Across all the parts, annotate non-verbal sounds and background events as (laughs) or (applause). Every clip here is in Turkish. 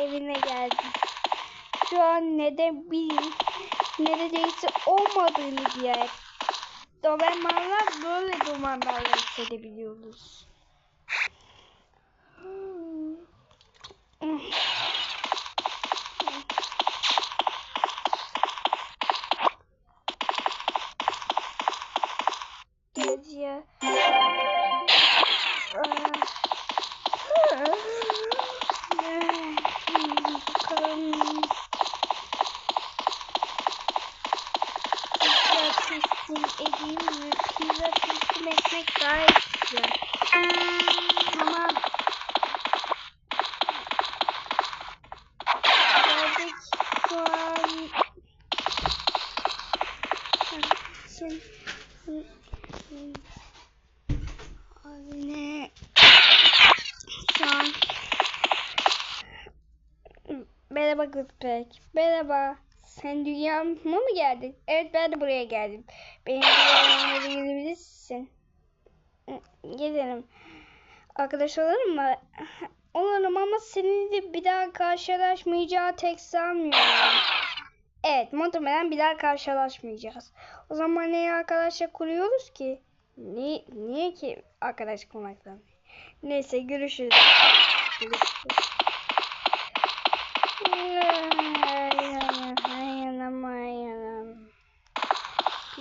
evine geldim. Şu an ne de bir neredeyse olmadığını bir yer. Dobermanlar böyle dumanlarla hissedebiliyoruz. Edeyim mi? Pizza teslim etmek daha güzel. Tamam. Geldik şu an. Şimdi. Abi ne? Şu an. Merhaba Gülpek. Merhaba. Sen dünyama mı geldin? Evet ben de buraya geldim. Benim dünyama gelebilirsin. Gelirim. Arkadaş olalım mı? Olurum ama seninle bir daha karşılaşmayacağı tek sanmıyorum. Evet muhtemelen bir daha karşılaşmayacağız. O zaman niye arkadaşla kuruyoruz ki? Niye, niye ki arkadaş kurmaktan? Neyse görüşürüz. Görüşürüz.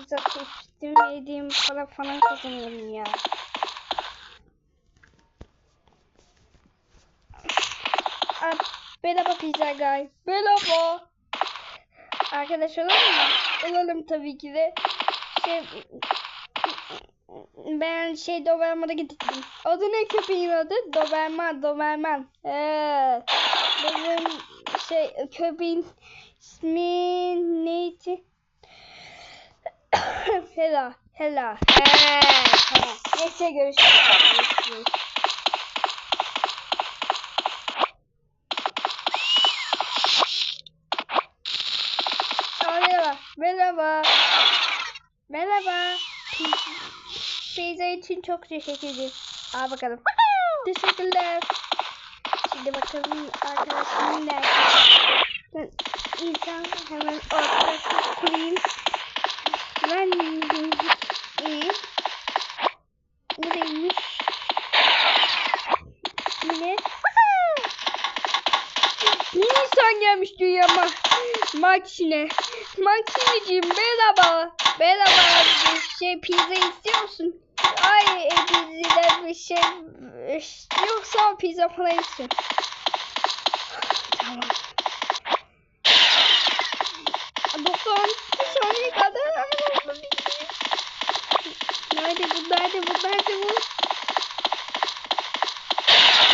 Teslim edeyim para falan kazanıyorum ya. Ah, Merhaba pizza guy. Merhaba. Arkadaş olalım mı? Olalım tabii ki de. Şey, ben şey Doberman'a gittim. Adı ne köpeğin adı? Doberman, Doberman. Ee, benim şey köpeğin ismi neydi? (coughs) Hela, Hela. He, he. Neyse görüşürüz. Merhaba, merhaba. Merhaba. Pizza için çok teşekkür ederim. Al bakalım. Teşekkürler. Şimdi bakalım arkadaşlarım nerede? Ben insan hemen arkadaşlar kurayım. Ben iyi. Nereymiş? Yine. Ne insan gelmiş dünyama? Makine. Makineciğim merhaba. Merhaba. Bir şey pizza istiyor musun? Ay e, pizzadan bir şey yoksa pizza falan istiyorum. Tamam. Nerede bu? Nerede bu?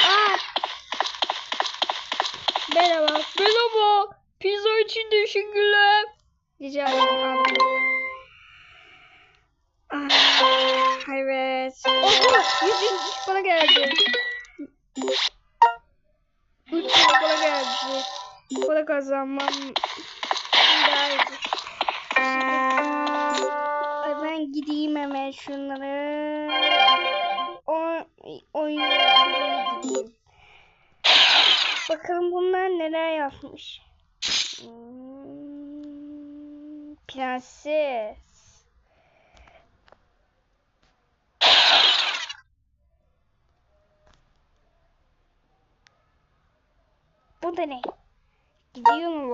Aa! Merhaba. Merhaba. Pizza için teşekkürler. Rica ederim. Ah, evet. Oha! Yüzüncü iş bana geldi. Üç bana geldi. Para kazanmam lazım. Şimdi Ben gideyim hemen şunları. O oyuna gideyim. Bakalım bunlar neler yapmış. Hmm, prenses. Bu da ne? Gidiyor mu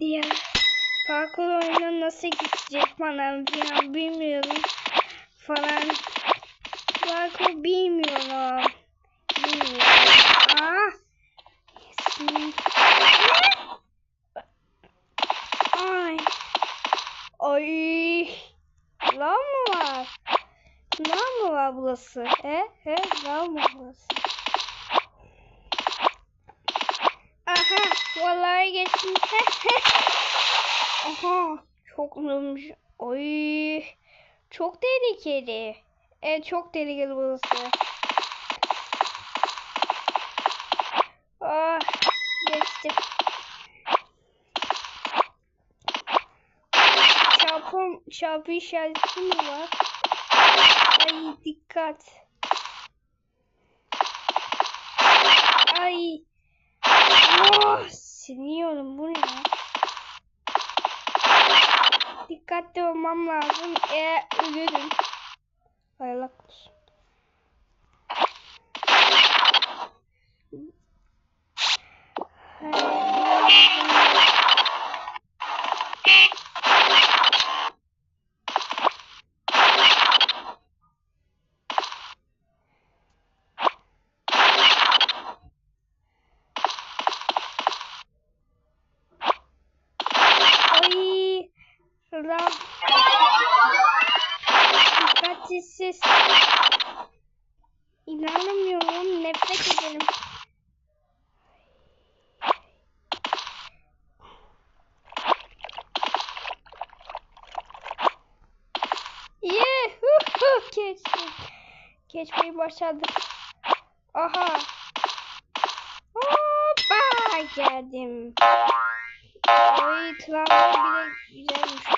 diye parkur oyunu nasıl gidecek falan filan bilmiyorum. Falan. Parkur bilmiyorum. Bilmiyorum. Ah Sin- ay ay lan mı var lan mı var burası he he lan mı burası aha vallahi geçtim (laughs) Aha çok uzunmuş. Oy. Çok tehlikeli. Evet çok tehlikeli burası. Ah geçtim. Çarpım, çarpı işareti mi var? Ay dikkat. Ay. Oh, siniyorum bu ne ya? Dikkatli olmam lazım. Eğer ölürüm. Hay Allah korusun. Başardık. Aha. Hoppa geldim. Ay travma bile güzelmiş.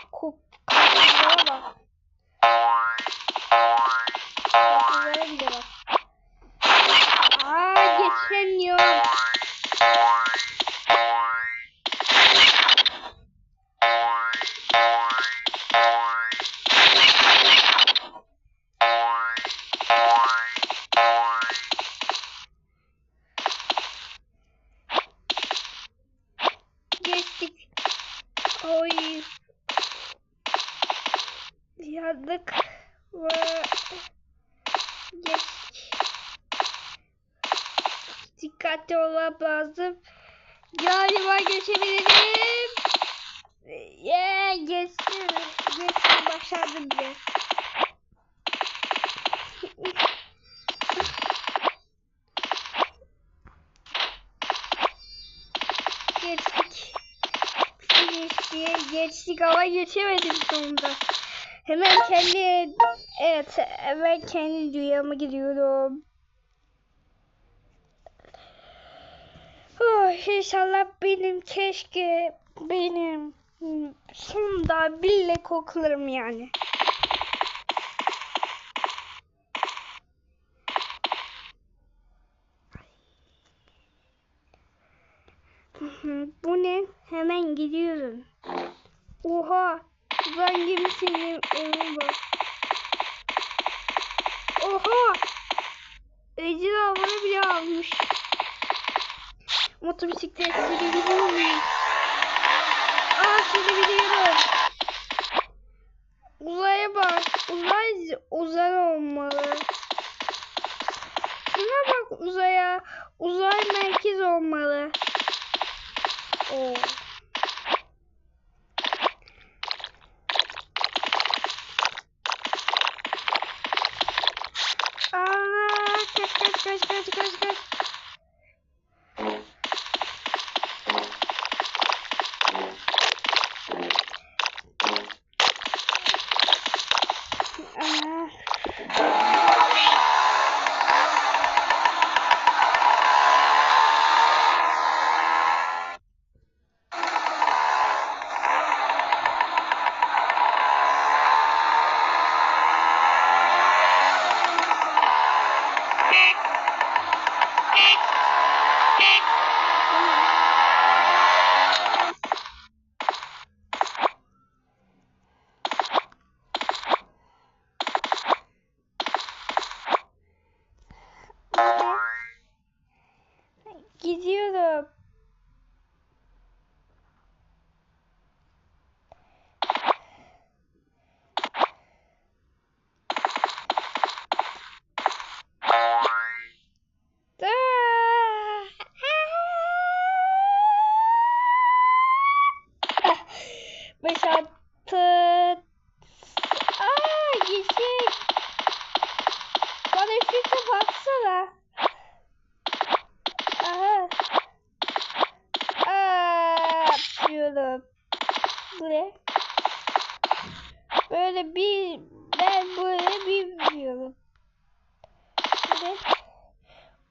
Olmam lazım. Galiba geçebilirim. Yeah, geçtim. Geçtim başardım bile. Geçtik. Diye geçtik ama geçemedim sonunda. Hemen kendi evet hemen kendi dünyama gidiyorum. Oh, inşallah benim keşke benim sonunda bile koklarım yani. Bu ne? Hemen gidiyorum. Oha! Ben gemisinin evi var. Oha! Ecila bana bile almış. Motobisiklet sürebiliyor? Aa sürebiliyorum. Uzaya bak. Uzay uzay olmalı. Şuna bak uzaya. Uzay merkez olmalı. Oo. Aa, kaç kaç kaç kaç kaç kaç.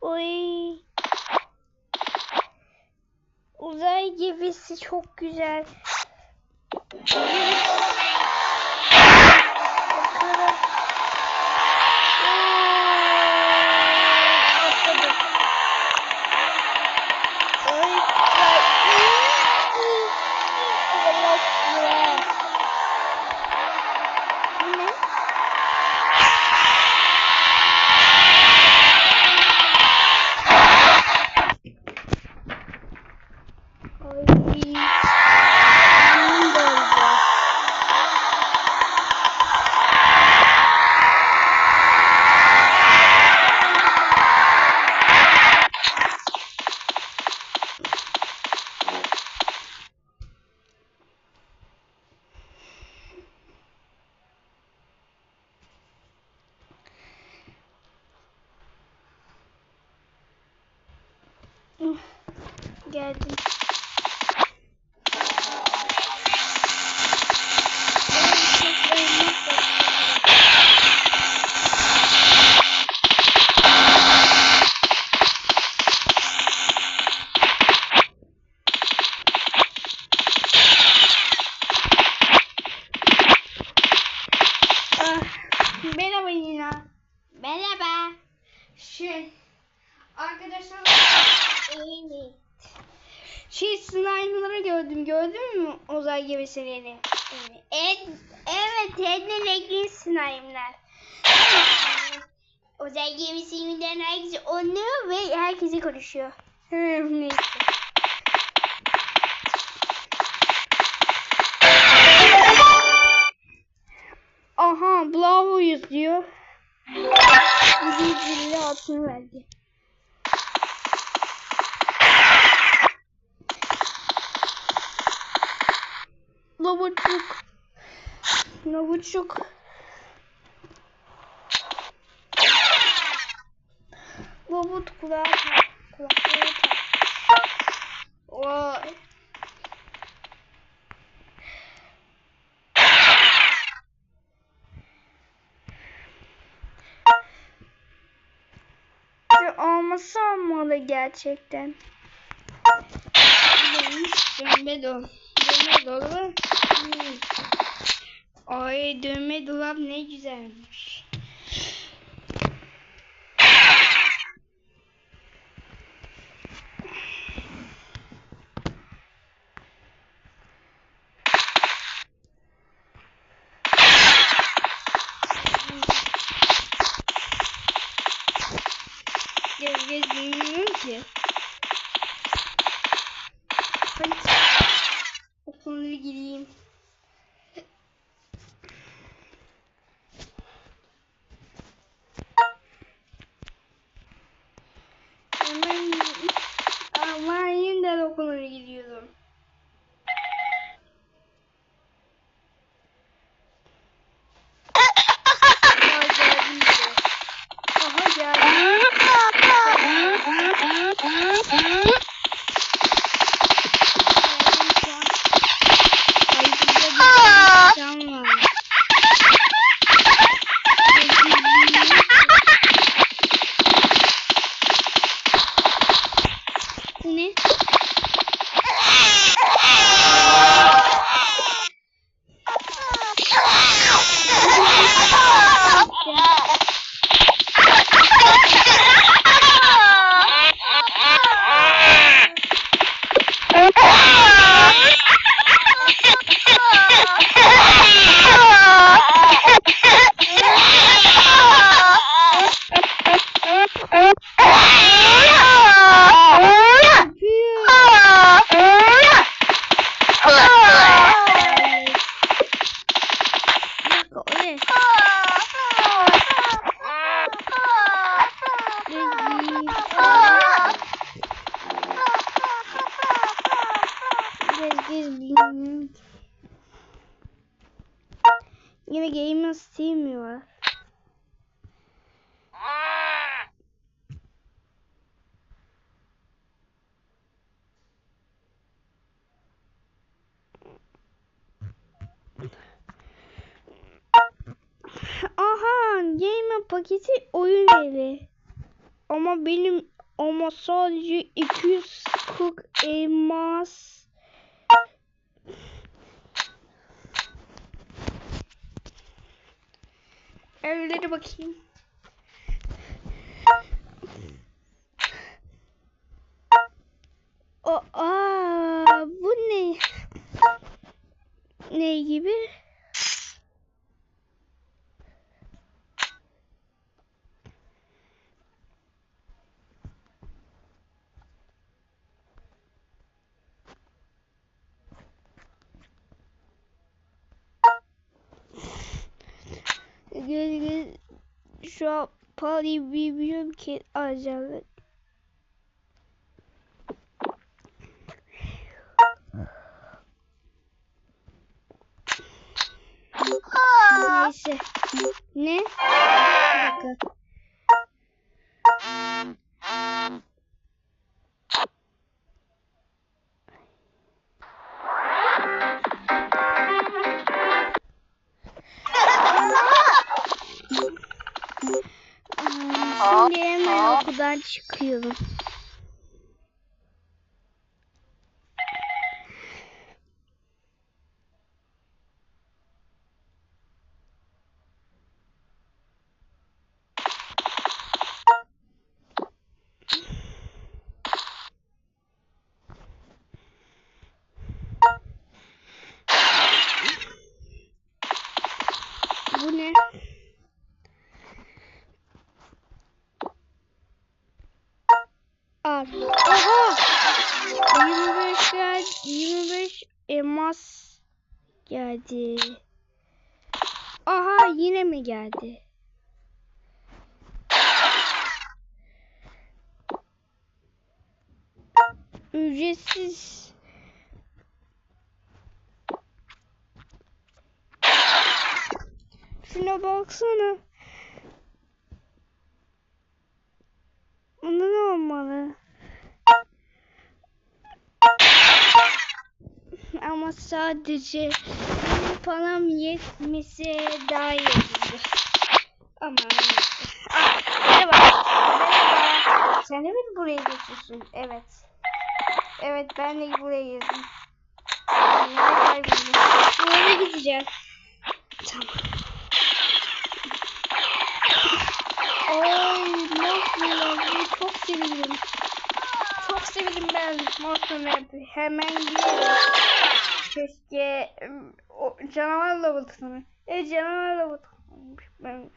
Oy. Uzay gemisi çok güzel. Bakalım. Oo, atladık. Oy, ay, Allah Allah. Bu ne? Ay. Annem doldu. Geldim. Ah, Merhaba Nina. Merhaba. Şey, arkadaşlar Evet. Şey slime'ları gördüm. Gördün mü uzay gemisileri? Evet. Evet, de renkli slime'lar. uzay gemisinden herkes onu ve herkese konuşuyor. Neyse. Aha bravo yazıyor. Bir zilli altını verdi. Lavuçuk. Lavuçuk. Lavut kulağı tak. Kulaklığı tak. Vay. Bir olması olmalı gerçekten. Dönme dolabı. Dönme dolabı. Ay dönme dolap ne güzelmiş. Gez gez bilmiyorum paketi oyun evi. Ama benim ama sadece 240 elmas. Evlere bakayım. O, aa, bu ne? Ne gibi? Göz göz şu an parayı bilmiyorum ki alacağım. Neyse. Ne? Bir dakika. Çıkıyorum. Bu ne? Al. Oha! 25 geldi. 25 elmas geldi. Aha yine mi geldi? Ücretsiz. Şuna baksana. Bunda ne olmalı? Ama sadece param yetmese daha iyi olurdu. Ama. Ah, merhaba. Merhaba. Sen de mi buraya geçiyorsun? Evet. Evet ben de buraya girdim. Nereye gideceğim. Tamam. Ay Morphin abi çok sevindim. Çok sevindim ben Morphin abi. Hemen gidiyorum. Keşke o canavarla batırmış. E canavarla batırmış. Ben...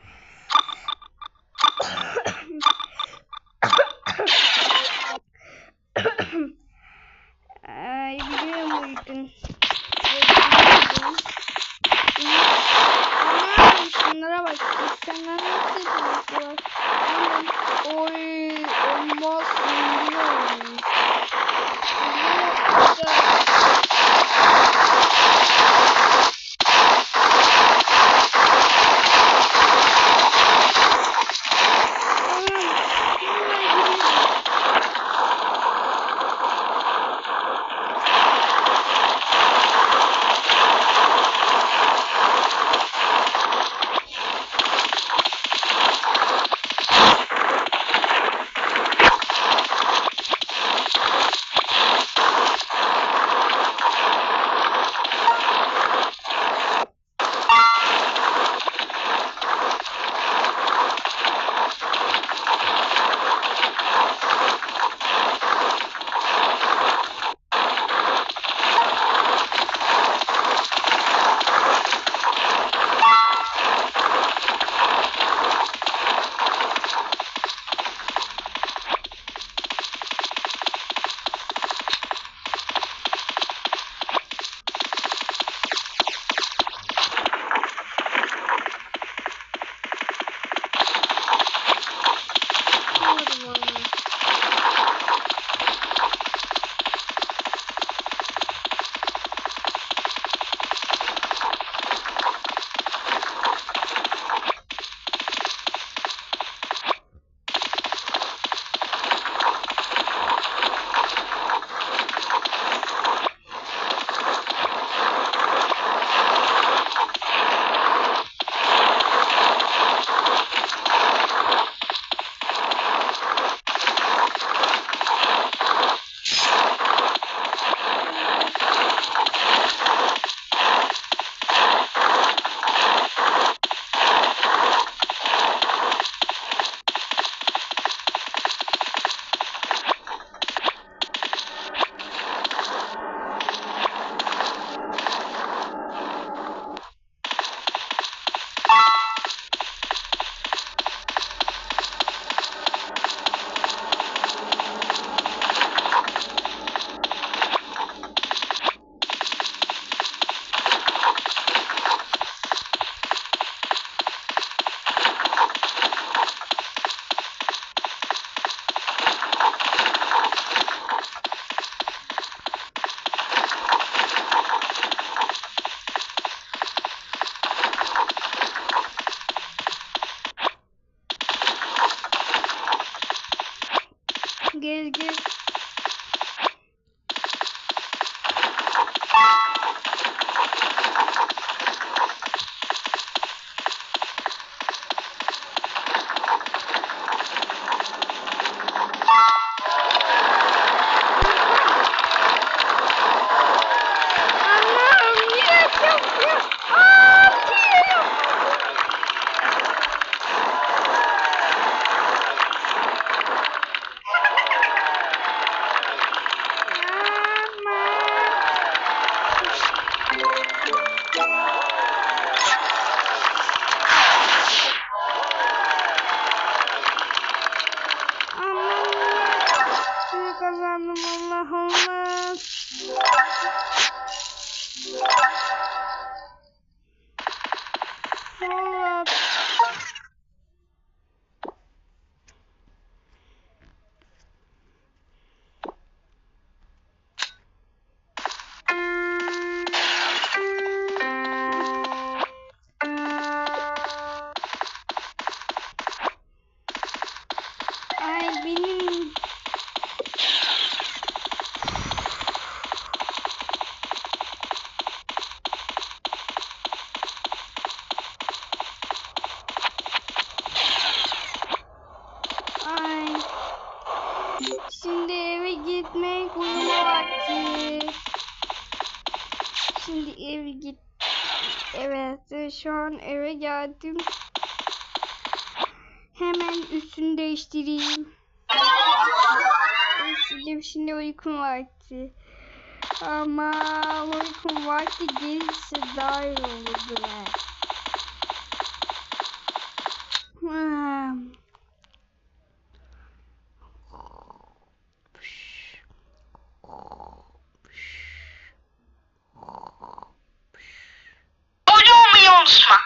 Bilmiyorum ama. Gel gel. Şimdi eve git. Evet, şu an eve geldim. Hemen üstünü değiştireyim. Şimdi, şimdi uykum vakti. Ama uykum vakti gelirse daha iyi olurdu. be.